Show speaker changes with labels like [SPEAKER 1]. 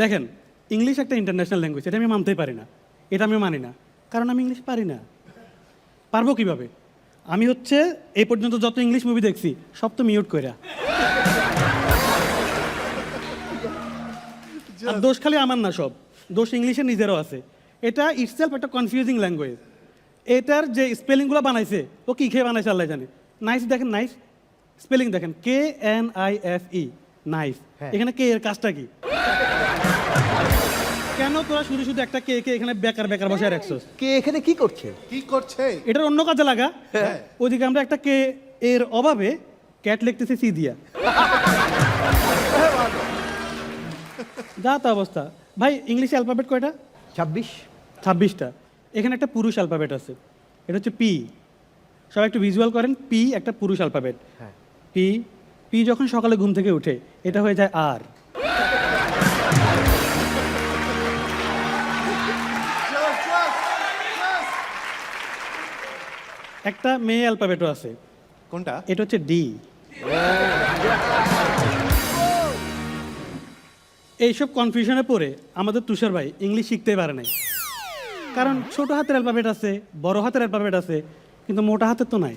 [SPEAKER 1] দেখেন ইংলিশ একটা international language এটা আমি মানতেই পারি না। এটা আমি মানি না কারণ আমি ইংলিশ পারি না। পারব কীভাবে? আমি হচ্ছে এই পর্যন্ত যত ইংলিশ মুভি দেখছি সব তো মিউট কইরা। আর দোষ খালি আমার না সব দোষ ইংলিশে নিজেরও আছে। এটা ইটসেলফ একটা কনফিউজিং ল্যাঙ্গুয়েজ এটার যে স্পেলিংগুলো বানাইছে ও কি খেয়ে বানাইছে আল্লাহ জানে। নাইস দেখেন নাইস স্পেলিং দেখেন K N I F E nice. এখানে কে এর কাজটা কি? কেন তোরা শুধু শুধু একটা কে কে এখানে বেকার বেকার বসে রাখছস?
[SPEAKER 2] কে এখানে কি করছে?
[SPEAKER 3] কি করছে?
[SPEAKER 1] এটার অন্য কাজে লাগা।
[SPEAKER 3] হ্যাঁ।
[SPEAKER 1] ওইদিকে আমরা একটা কে এর অভাবে ক্যাট লিখতেছি সি দিয়া। যা তা অবস্থা। ভাই ইংলিশ অ্যালফাবেট কয়টা?
[SPEAKER 2] ছাব্বিশ।
[SPEAKER 1] ছাব্বিশটা। এখানে একটা পুরুষ অ্যালফাবেট আছে। এটা হচ্ছে পি। সবাই একটু ভিজুয়াল করেন পি একটা পুরুষ অ্যালফাবেট
[SPEAKER 2] হ্যাঁ।
[SPEAKER 1] পি পি যখন সকালে ঘুম থেকে উঠে এটা হয়ে যায় আর। একটা মেয়ে অ্যালফাবেটও আছে।
[SPEAKER 3] কোনটা?
[SPEAKER 1] এটা হচ্ছে ডি। এইসব কনফিউশনে পড়ে আমাদের তুষার ভাই ইংলিশ শিখতে পারে নাই। কারণ ছোট হাতের অ্যালফাবেট আছে বড় হাতের অ্যালফাবেট আছে কিন্তু মোটা হাতের তো নাই।